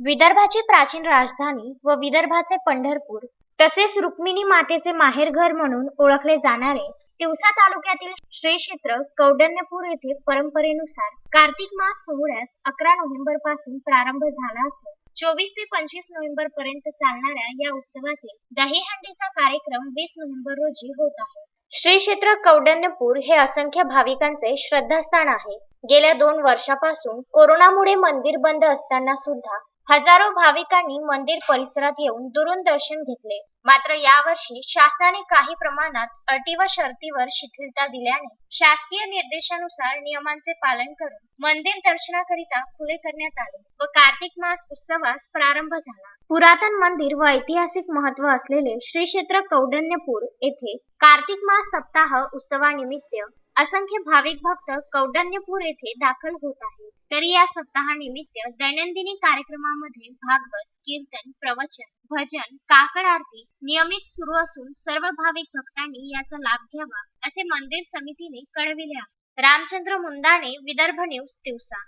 विदर्भाची प्राचीन राजधानी व विदर्भाचे पंढरपूर तसेच रुक्मिणी मातेचे माहेरघर म्हणून ओळखले जाणारे तिवसा तालुक्यातील श्री क्षेत्र कौडण्यपूर येथे परंपरेनुसार कार्तिक मास सोहळ्यास अकरा नोव्हेंबरपासून प्रारंभ झाला असून चोवीस ते पंचवीस नोव्हेंबर पर्यंत चालणाऱ्या या उत्सवातील दहीहंडीचा कार्यक्रम वीस नोव्हेंबर रोजी होत आहे. श्री क्षेत्र कौडण्यपूर हे असंख्य भाविकांचे श्रद्धास्थान आहे. गेल्या दोन वर्षापासून कोरोनामुळे मंदिर बंद असताना सुद्धा हजारो भाविकांनी मंदिर परिसरात येऊन दुरून दर्शन घेतले. मात्र यावर्षी शासनाने काही प्रमाणात अटी व शर्तीवर शिथिलता दिल्याने शासकीय निर्देशानुसार नियमांचे पालन करून मंदिर दर्शनाकरिता खुले करण्यात आले व कार्तिक मास उत्सवास प्रारंभ झाला. पुरातन मंदिर व ऐतिहासिक महत्त्व असलेले श्री क्षेत्र कौडण्यपूर येथे कार्तिक मास सप्ताह उत्सवानिमित्त असंख्य भाविक भक्त कौडण्यपूर येथे दाखल होत आहेत. तरी या सप्ताहानिमित्त दैनंदिनी कार्यक्रमामध्ये भागवत कीर्तन प्रवचन भजन काकड आरती नियमित सुरू असून सर्व भाविक भक्तांनी याचा लाभ घ्यावा असे मंदिर समितीने कळविले आहे. रामचंद्र मुंदाने विदर्भ न्यूज दिवसा